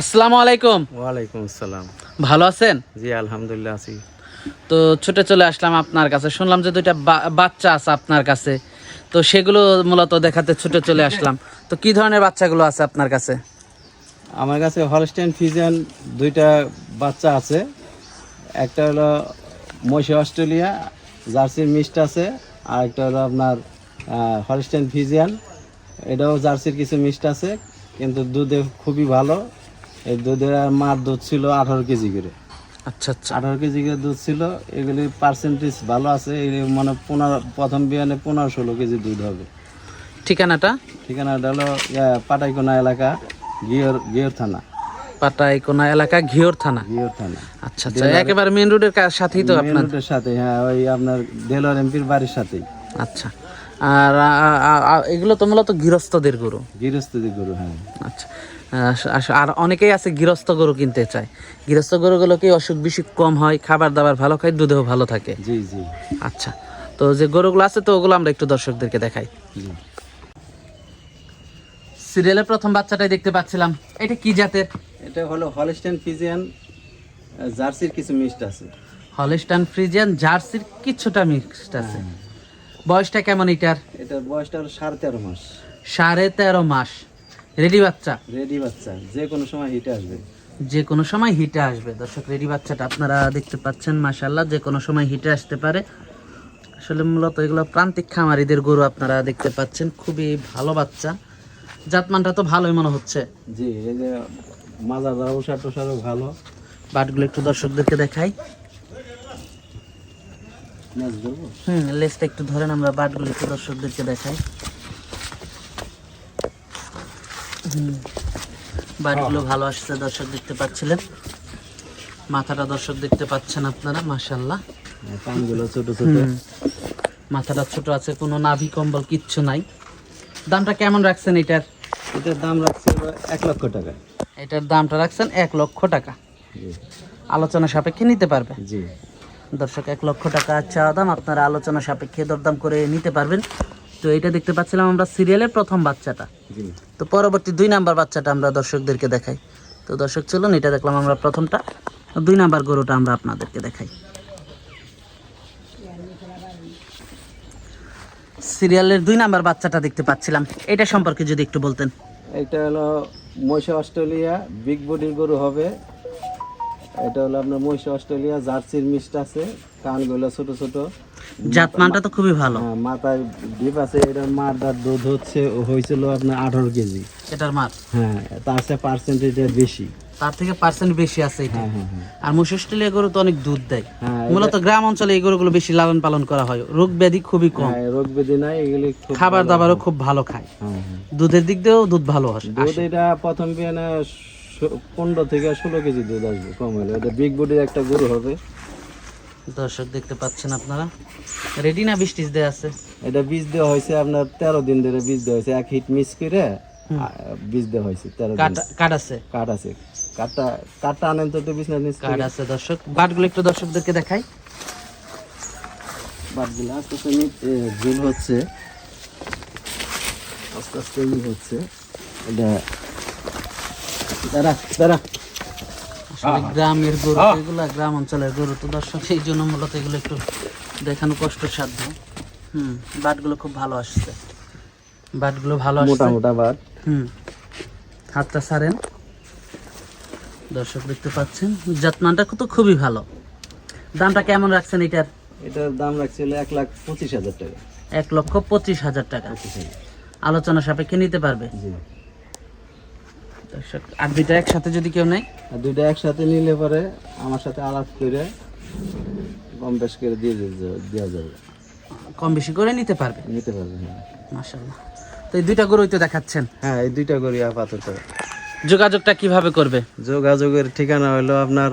আসসালামু আলাইকুম। ওয়ালাইকুম আসসালাম। ভালো আছেন? জি আলহামদুলিল্লাহ আছি। তো ছুটে চলে আসলাম আপনার কাছে। শুনলাম যে দুইটা বাচ্চা আছে আপনার কাছে। তো সেগুলো মূলত দেখাতে ছুটে চলে আসলাম। তো কি ধরনের বাচ্চাগুলো আছে আপনার কাছে? আমার কাছে হলস্টেন ফিজিয়ান দুইটা বাচ্চা আছে। একটা হলো মহিষী অস্ট্রেলিয়া জার্সির মিষ্ট আছে আর একটা হলো আপনার হলস্টেন ফিজিয়ান এটাও জার্সির কিছু মিষ্ট আছে কিন্তু দুধে খুবই ভালো। এই দুধের আর মার দুধ ছিল আঠারো কেজি করে। আচ্ছা আচ্ছা। আঠারো কেজি করে দুধ ছিল এগুলির পার্সেন্টেজ ভালো আছে এই মানে পনেরো প্রথম বিয়ানে পনেরো ষোলো কেজি দুধ হবে। ঠিকানাটা? ঠিকানাটা হলো পাটাইকোনা এলাকা গিয়র গিয়র থানা। পাটাইকোনা এলাকা ঘিওর থানা? গিয়র থানা। আচ্ছা আচ্ছা একেবারে মেন রোডের সাথেই তো আপনার? রোডের সাথে হ্যাঁ ওই আপনার দেলোয়ার এমপির বাড়ির সাথেই। আচ্ছা আর এগুলো তো মূলত গৃহস্থদের গরু? গৃহস্থদি গরু হ্যাঁ। আচ্ছা আর অনেকেই আছে গৃহস্থ গরু কিনতে চায়। গৃহস্থ গরুগুলো কি অসুখ বিসুখ কম হয় খাবার দাবার ভালো খায় দুধেও ভালো থাকে? জি জি। আচ্ছা তো যে গরুগুলো আছে তো ওগুলো আমরা একটু দর্শকদেরকে দেখাই। সিরিয়ালের প্রথম বাচ্চাটাই দেখতে পাচ্ছিলাম। এটা কি জাতের? এটা হলো হলস্টেন ফিজিয়ান জার্সির কিছু মিষ্ট আছে। হলিস্টান ফ্রিজিয়ান জার্সির কিছুটা মিক্সড আছে। বয়সটা কেমন এটার? এটার বয়সটা হলো সাড়ে তেরো মাস। সাড়ে তেরো মাস। রেডি বাচ্চা? রেডি বাচ্চা। যে কোনো সময় হিটে আসবে। যে কোনো সময় হিটে আসবে। দর্শক রেডি বাচ্চাটা আপনারা দেখতে পাচ্ছেন মাশাল্লাহ যে কোনো সময় হিটে আসতে পারে। আসলে মূলত এগুলো প্রান্তিক খামারিদের গরু আপনারা দেখতে পাচ্ছেন। খুবই ভালো বাচ্চা। জাতমানটা তো ভালোই মনে হচ্ছে। জি এই যে মাজা ব্যবসা টোসারও ভালো। বাটগুলো একটু দর্শকদেরকে দেখাই। হুম লেজটা একটু ধরেন আমরা বাটগুলো একটু দর্শকদেরকে দেখাই। হুম, বাটগুলো ভালো আসছে দর্শক দেখতে পাচ্ছিলেন। মাথাটা দর্শক দেখতে পাচ্ছেন আপনারা মাশাল্লাহ কানগুলো ছোট ছোট। মাথাটা ছোট আছে কোনো নাভি কম্বল কিচ্ছু নাই। দামটা কেমন রাখছেন এটার? এটার দাম রাখছে এক লক্ষ টাকা। এটার দামটা রাখছেন এক লক্ষ টাকা। জি। আলোচনা সাপেক্ষে নিতে পারবে। জি। দর্শক এক লক্ষ টাকা চাওয়া দাম আপনারা আলোচনা সাপেক্ষে দরদাম করে নিতে পারবেন। তো এটা দেখতে পাচ্ছিলাম আমরা সিরিয়ালের প্রথম বাচ্চাটা। জি। তো পরবর্তী দুই নাম্বার বাচ্চাটা আমরা দর্শকদেরকে দেখাই। তো দর্শক চলুন এটা দেখলাম আমরা প্রথমটা। দুই নাম্বার গরুটা আমরা আপনাদেরকে দেখাই। সিরিয়ালের দুই নাম্বার বাচ্চাটা দেখতে পাচ্ছিলাম। এটা সম্পর্কে যদি একটু বলতেন। এটা হলো মহিষা অস্ট্রেলিয়া বিগ বডির গরু হবে। এটা হলো আপনার মহিষা অস্ট্রেলিয়া জার্সির মিষ্ট আছে কানগুলো ছোট ছোট। জাতমানটা তো খুবই ভালো। হ্যাঁ, মাথায় ডিপ আছে এটা মারটার দুধ হচ্ছে হয়েছিল আপনার আঠারো কেজি। এটার মার? হ্যাঁ তার সাথে পার্সেন্টেজ বেশি। তার থেকে পার্সেন্ট বেশি আছে এটা। হ্যাঁ হ্যাঁ আর অস্ট্রেলিয়া গরু তো অনেক দুধ দেয়। মূলত গ্রাম অঞ্চলে এই গরুগুলো বেশি লালন পালন করা হয়। রোগ ব্যাধি খুবই কম। রোগ ব্যাধি নাই এগুলি খাবার দাবারও খুব ভালো খায়। দুধের দিক দিয়েও দুধ ভালো আসে দুধ এটা প্রথম বিয়ানে ষো- পনেরো থেকে ষোলো কেজি দুধ আসবে কম হলে। এটা বিগ বডির একটা গরু হবে। দর্শক দেখতে পাচ্ছেন আপনারা। রেডি না বৃষ্টিস দেয়া আছে? এটা বীজ দেওয়া হয়েছে আপনার তেরো দিন ধরে বীজ দেওয়া হয়েছে। এক হিট মিস করে বীজ দেওয়া হয়েছে তেরো কাট কাট আছে? কাঠ আছে। কাঠটা কাঠটা আনেন তো তো বিছনা নিচ কাট আছে দর্শক। বাটগুলো একটু দর্শকদেরকে দেখাই। বাটগুলো আস্তে আস্তে হচ্ছে। আস্তে আস্তে হচ্ছে। এটা দাঁড়া দাঁড়া। গ্রামের গরু এগুলা গ্রাম অঞ্চলের গরু তো দর্শক এই জন্য মূলত এগুলো একটু দেখানো কষ্টসাধ্য। হুম বাটগুলো খুব ভালো আসছে। বাটগুলো ভালো আসছে। মোটা বাট। হুম হাতটা ছাড়েন। দর্শক দেখতে পাচ্ছেন যত্নটা তো খুবই ভালো। দামটা কেমন রাখছেন এটার? এটার দাম রাখছিল এক লাখ পঁচিশ হাজার টাকা। এক লক্ষ পঁচিশ হাজার টাকা। আলোচনা সাপেক্ষে নিতে পারবে। জি। আর দুইটা একসাথে যদি কেউ নেয়? আর দুইটা একসাথে নিলে পরে আমার সাথে আলাপ করে কম বেশ করে দিয়ে দেওয়া যাবে। কম বেশি করে নিতে পারবে? নিতে পারবে হ্যাঁ। তো এই দুইটা গরুই তো দেখাচ্ছেন। হ্যাঁ এই দুইটা করি আপাতত। যোগাযোগটা কীভাবে করবে? যোগাযোগের ঠিকানা হলো আপনার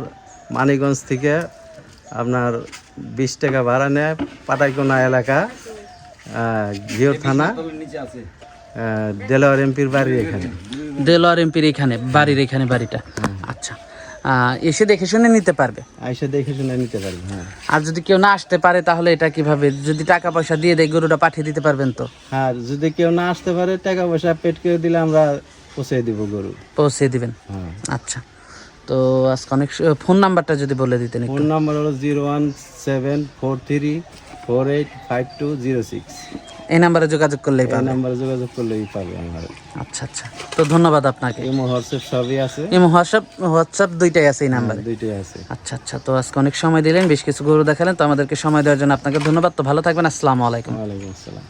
মানিগঞ্জ থেকে আপনার বিশ টাকা ভাড়া নেয় পাটাইকোনা এলাকা ঘিওর থানা দেলোয়ার এমপির বাড়ি এখানে। দেলোয়ার এমপির এখানে বাড়ির এখানে বাড়িটা। আচ্ছা। এসে দেখে শুনে নিতে পারবে। আইসা দেখে শুনে নিতে পারবে হ্যাঁ। আর যদি কেউ না আসতে পারে তাহলে এটা কীভাবে? যদি টাকা পয়সা দিয়ে দেয় গরুটা পাঠিয়ে দিতে পারবেন তো? আর যদি কেউ না আসতে পারে টাকা পয়সা পেট করে দিলে আমরা পৌঁছে দিব গরু। পৌঁছে দিবেন? হ্যাঁ। আচ্ছা। তো আজকে অনেক ফোন নাম্বারটা যদি বলে দিতেন ফোন নাম্বার হলো zero one seven four three four eight five two zero six. এই নাম্বারে যোগাযোগ করলেই এই পাবেন নাম্বারে যোগাযোগ করলেই পাবে আমার। আচ্ছা আচ্ছা। তো ধন্যবাদ আপনাকে। ইমো হোয়াটসঅ্যাপ সবই আছে। এম হোয়াটসঅ্যাপ হোয়াটসঅ্যাপ দুইটাই আছে এই নাম্বারে। দুইটাই আছে। আচ্ছা আচ্ছা। তো আজকে অনেক সময় দিলেন বেশ কিছু গরু দেখালেন তো আমাদেরকে সময় দেওয়ার জন্য আপনাকে ধন্যবাদ। তো ভালো থাকবেন। আসসালামু আলাইকুম। ওয়ালাইকুম আসসালাম।